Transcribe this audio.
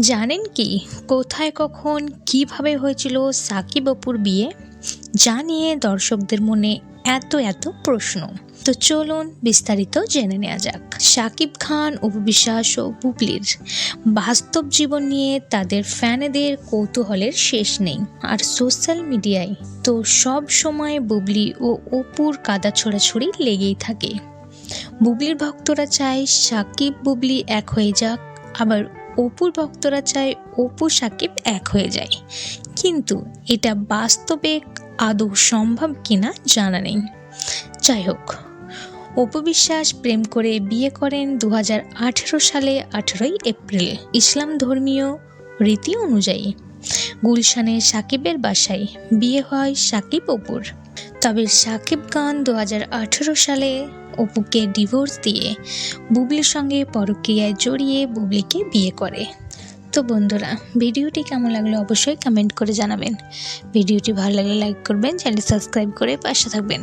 জানেন কি? কোথায় কখন কীভাবে হয়েছিল সাকিব অপুর বিয়ে? যা নিয়ে দর্শকদের মনে এত এত প্রশ্ন। তো চলুন বিস্তারিত জেনে নেওয়া যাক। সাকিব খান, অপু বিশ্বাস ও বুবলির বাস্তব জীবন নিয়ে তাদের ফ্যানেদের কৌতূহলের শেষ নেই। আর সোশ্যাল মিডিয়ায় তো সব সময় বুবলি ও অপুর কাদা ছোড়াছুড়ি লেগেই থাকে। বুবলির ভক্তরা চায় সাকিব বুবলি এক হয়ে যাক, আবার অপুর ভক্তরা চায় অপু সাকিব এক হয়ে যায়। কিন্তু এটা বাস্তবে আদৌ সম্ভব কিনা জানা নেই। যাই হোক, অপু বিশ্বাস প্রেম করে বিয়ে করেন দু হাজার আঠেরো সালে আঠেরোই এপ্রিল। ইসলাম ধর্মীয় রীতি অনুযায়ী। গুলশানে সাকিবের বাসায় বিয়ে হয় সাকিব অপুর। তবে সাকিব খান দু হাজার আঠেরো সালে অপুকে ডিভোর্স দিয়ে বুবলির সঙ্গে পরক্রিয়ায় জড়িয়ে বুবলিকে বিয়ে করে। তো বন্ধুরা, ভিডিওটি কেমন লাগল অবশ্যই কমেন্ট করে জানাবেন। ভিডিওটি ভালো লাগলে লাইক করবেন চ্যানেল সাবস্ক্রাইব করে পাশে থাকবেন।